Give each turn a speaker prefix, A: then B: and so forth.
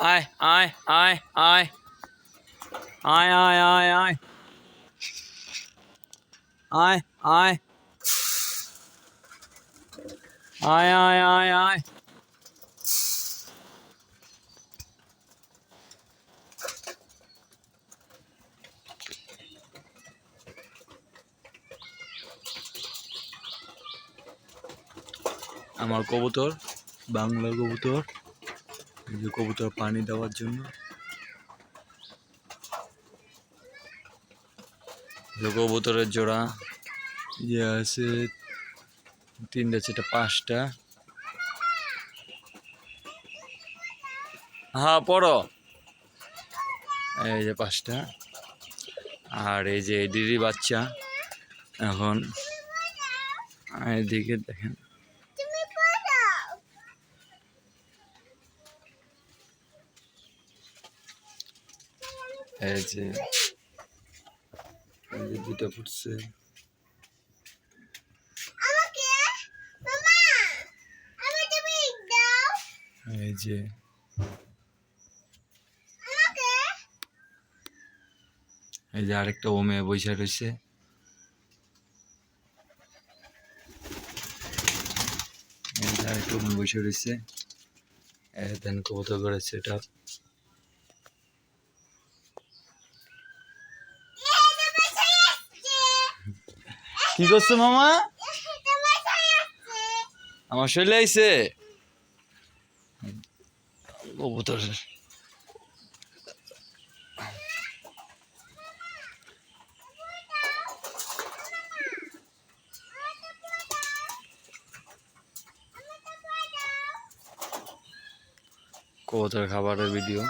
A: আয় আয় আয় আয় আয় আয় আয় আয় আয় আয় আয় আয় আয় আয় আমার কবুতর বাংলা কবুতর। কবুতর পানি দেওয়ার জন্য। কবুতরের জোড়া ইয়ে আছে তিনটা, চারটা, পাঁচটা। হ্যাঁ পড়ো। এই যে পাঁচটা। আর এই যে ডিরি বাচ্চা, এখন, এদিকে দেখেন। এই যে এই যে দুটো ফুটছে। এই যে এই যে আরেকটা ওমে বৈশা রয়েছে আরেকটা ওমে বৈশা রয়েছে দেন কবুতর করেছে এটা কি করছ মামা? আমার শরীরে আইছে কবুতর। কবুতর খাবারের ভিডিও